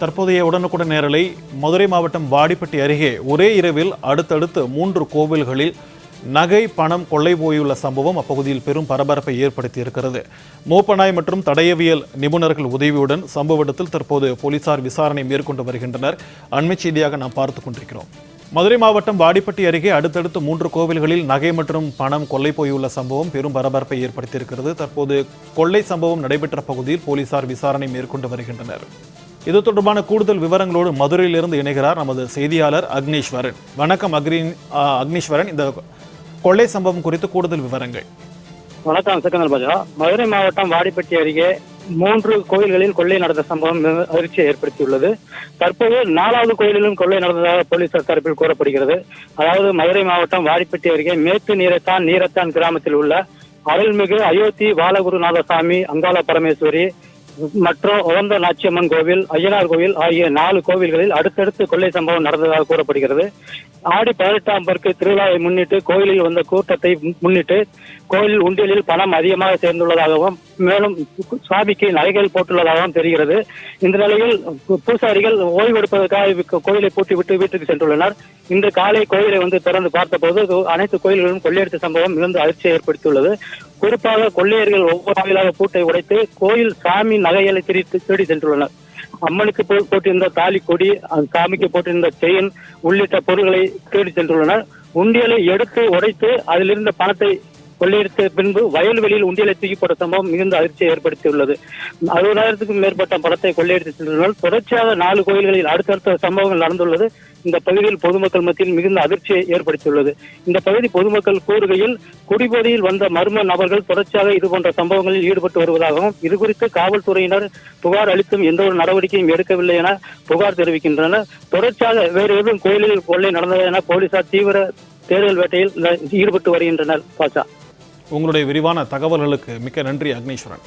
தற்போதைய உடனுக்குடன் நேரலை மதுரை மாவட்டம் வாடிப்பட்டி அருகே ஒரே இரவில் அடுத்தடுத்து மூன்று கோவில்களில் நகை பணம் கொள்ளை போயுள்ள சம்பவம் அப்பகுதியில் பெரும் பரபரப்பை ஏற்படுத்தி இருக்கிறது மோப்பநாய் மற்றும் தடயவியல் நிபுணர்கள் உதவியுடன் சம்பவ இடத்தில் தற்போது போலீசார் விசாரணை மேற்கொண்டு வருகின்றனர். அண்மைச் செய்தியாக நாம் பார்த்து கொண்டிருக்கிறோம். மதுரை மாவட்டம் வாடிப்பட்டி அருகே அடுத்தடுத்து மூன்று கோவில்களில் நகை மற்றும் பணம் கொள்ளை போயுள்ள சம்பவம் பெரும் பரபரப்பை ஏற்படுத்தியிருக்கிறது. தற்போது கொள்ளை சம்பவம் நடைபெற்ற பகுதியில் போலீசார் விசாரணை மேற்கொண்டு வருகின்றனர். இது தொடர்பான கூடுதல் விவரங்களோடு மதுரையிலிருந்து இணைகிறார் நமது செய்தியாளர் அக்னீஸ்வரன். வணக்கம் அக்னி அக்னீஸ்வரன். இந்த கொள்ளை சம்பவம் குறித்து கூடுதல் விவரங்கள். வணக்கம் சிக்கந்தர் பாஜா. மதுரை மாவட்டம் வாடிப்பட்டி அருகே மூன்று கோயில்களில் கொள்ளை நடந்த சம்பவம் அதிர்ச்சியை ஏற்படுத்தியுள்ளது. தற்போது நாலாவது கோயிலிலும் கொள்ளை நடந்ததாக போலீசார் தரப்பில் கூறப்படுகிறது. அதாவது மதுரை மாவட்டம் வாடிப்பட்டி அருகே மேற்கு நீரத்தான் நீரத்தான் கிராமத்தில் உள்ள அருள்மிகு அயோத்தி பாலகுருநாதசாமி அங்காள பரமேஸ்வரி மற்றும் உகந்த நாச்சியம்மன் கோவில் ஐயனார் கோவில் ஆகிய நாலு கோவில்களில் அடுத்தடுத்து கொள்ளை சம்பவம் நடந்ததாக கூறப்படுகிறது. ஆடி பதினெட்டாம் பெருக்கு திருவிழாவை முன்னிட்டு கோயிலில் வந்த கூட்டத்தை முன்னிட்டு கோயில் உண்டியலில் பணம் அதிகமாக சேர்ந்துள்ளதாகவும் மேலும் சுவாமிக்கு நகைகள் போட்டுள்ளதாகவும் தெரிகிறது. இந்த நிலையில் பூசாரிகள் ஓய்வெடுப்பதற்காக கோயிலை கோயிலை பூட்டிவிட்டு வீட்டுக்கு சென்றுள்ளனர். இன்று காலை கோயிலை வந்து திறந்து பார்த்தபோது அனைத்து கோயில்களிலும் கொள்ளையடித்த சம்பவம் மிகுந்த அதிர்ச்சியை ஏற்படுத்தியுள்ளது. குறிப்பாக கொள்ளையர்கள் ஒவ்வொரு வாயிலாக பூட்டை உடைத்து கோயில் சாமி நகைகளை திரித்து தேடி சென்றுள்ளனர். அம்மனுக்கு போட்டிருந்த தாலி கொடி சாமிக்கு போட்டிருந்த செயின் உள்ளிட்ட பொருட்களை தேடி சென்றுள்ளனர். உண்டியலை எடுத்து உடைத்து அதிலிருந்த பணத்தை கொள்ளையடித்த பின்பு வயல்வெளியில் உண்டியலை தூக்கி சம்பவம் மிகுந்த அதிர்ச்சியை ஏற்படுத்தியுள்ளது. அறுபதாயிரத்துக்கும் மேற்பட்ட படத்தை கொள்ளையடித்து சென்றதால் தொடர்ச்சியாக நாலு கோயில்களில் அடுத்தடுத்த சம்பவங்கள் நடந்துள்ளது. இந்த பகுதியில் பொதுமக்கள் மத்தியில் மிகுந்த அதிர்ச்சியை ஏற்படுத்தியுள்ளது. இந்த பகுதி பொதுமக்கள் கூறுகையில் குடிபோதையில் வந்த மர்ம நபர்கள் தொடர்ச்சியாக இதுபோன்ற சம்பவங்களில் ஈடுபட்டு வருவதாகவும் இதுகுறித்து காவல்துறையினர் புகார் அளித்தும் எந்த ஒரு நடவடிக்கையும் எடுக்கவில்லை என புகார் தெரிவிக்கின்றனர். தொடர்ச்சியாக வேறு எதுவும் கோயிலில் கொள்ளை நடந்தது என போலீசார் தீவிர தேடுதல் வேட்டையில் ஈடுபட்டு வருகின்றனர். பாஷா உங்களுடைய விரிவான தகவல்களுக்கு மிக்க நன்றி அக்னீஸ்வரன்.